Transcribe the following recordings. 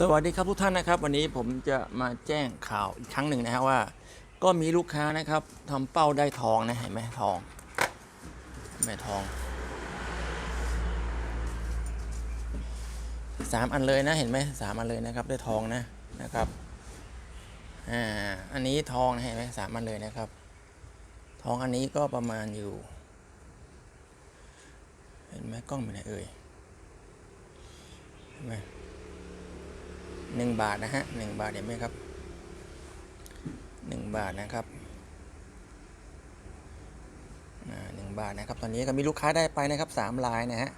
สวัสดีครับทุกท่านนะครับ วันนี้ผมจะมาแจ้งข่าวอีกครั้งหนึ่งนะฮะว่า ก็มีลูกค้านะครับทำเป้าได้ทองนะเห็นไหมทองเห็นไหมทองสามอันเลยนะเห็นไหมสามอันเลยนะครับได้ทองนะนะครับอ่าอันนี้ทองนะเห็นไหมสามอันเลยนะครับ ทองอันนี้ก็ประมาณอยู่ เห็นไหมกล้องเป็นไหนเอ่ยเห็นไหม หนึ่งบาทนะฮะหนึ่งบาทเห็นไหมครับหนึ่งบาทนะครับหนึ่งบาทนะครับ ตอนนี้ก็มีลูกค้าได้ไปนะครับสามลายนะฮะ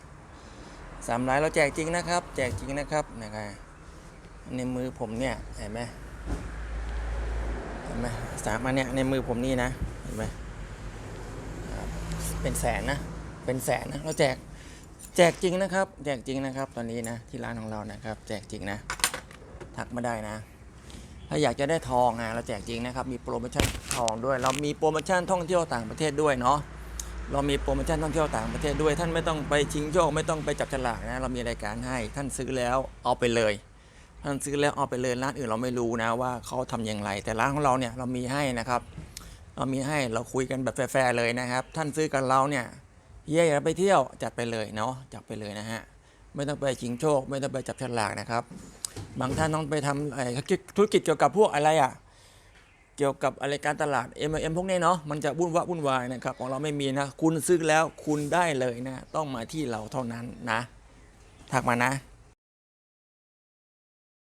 สามลายเราแจกจริงนะครับ แจกจริงนะครับนะครับในมือผมเนี่ยเห็นไหมเห็นไหมสามอันเนี่ยในมือผมนี่นะเห็นไหมเป็นแสนนะเป็นแสนนะเราแจกแจกจริงนะครับ แจกจริงนะครับ ตอนนี้นะที่ร้านของเรานะครับ แจกจริงนะ ทักมาได้นะ ถ้าอยากจะได้ทองนะเราแจกจริงนะครับ มีโปรโมชั่นทองด้วย เรามีโปรโมชั่นท่องเที่ยวต่างประเทศด้วยเนาะเรามีโปรโมชั่นท่องเที่ยวต่างประเทศด้วย ท่านไม่ต้องไปชิงโชคไม่ต้องไปจับฉลากนะ เรามีรายการให้ท่านซื้อแล้วเอาไปเลย ท่านซื้อแล้วเอาไปเลยร้านอื่นเราไม่รู้นะว่าเขาทำอย่างไร แต่ร้านของเราเนี่ยเรามีให้นะครับ เรามีให้เราคุยกันแบบแฟร์ๆเลยนะครับ ท่านซื้อกับเราเนี่ยเย่ไปเที่ยวจัดไปเลยเนาะจัดไปเลยนะฮะไม่ต้องไปชิงโชค ไม่ต้องไปจับฉลากนะครับ บางท่านต้องไปทำไอ้ธุรกิจเกี่ยวกับพวกอะไรอะเกี่ยวกับอะไรการตลาด M M พวกนี้เนาะมันจะวุ่นวะวุ่นวายนะครับของเราไม่มีนะ คุณซื้อแล้วคุณได้เลยนะ ต้องมาที่เราเท่านั้นนะทักมานะ